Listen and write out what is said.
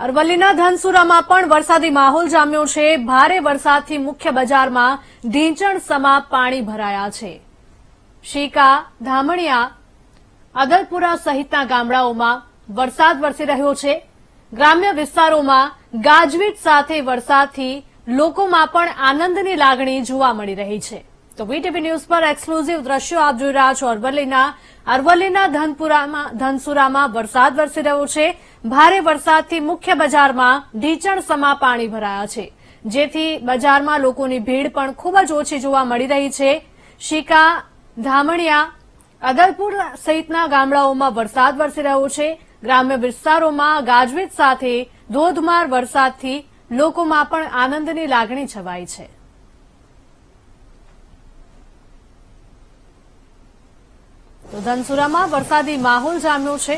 અરવલ્લીના ધનસુરામાં પણ વરસાદી માહોલ જામ્યો છે. ભારે વરસાદથી મુખ્ય બજારમાં ઢીંચણ સમા પાણી ભરાયા છે. શીકા, ધામણિયા, અદલપુરા સહિતના ગામડાઓમાં વરસાદ વરસી રહ્યો છે. ગ્રામ્ય વિસ્તારોમાં ગાજવીજ સાથે વરસાદથી લોકોમાં પણ આનંદની લાગણી જોવા મળી રહી છે. તો વીટીવી ન્યૂઝ પર એક્સક્લુઝિવ દ્રશ્યો આપ જોઈ રહ્યા છો અરવલ્લીના. અરવલ્લીના ધનપુરામાં, ધનસુરામાં વરસાદ વરસી રહ્યો છે. ભારે વરસાદથી મુખ્ય બજારમાં ઢીચણ સમા પાણી ભરાયા છે. જેથી બજારમાં લોકોની ભીડ પણ ખૂબ જ ઓછી જોવા મળી રહી છે. શિકા, ધામણિયા, અદલપુર સહિતના ગામડાઓમાં વરસાદ વરસી રહ્યો છે. ગ્રામ્ય વિસ્તારોમાં ગાજવીજ સાથે ધોધમાર વરસાદથી લોકોમાં પણ આનંદની લાગણી છવાઈ છે. તો ધનસુરામાં વરસાદી માહોલ જામ્યો છે.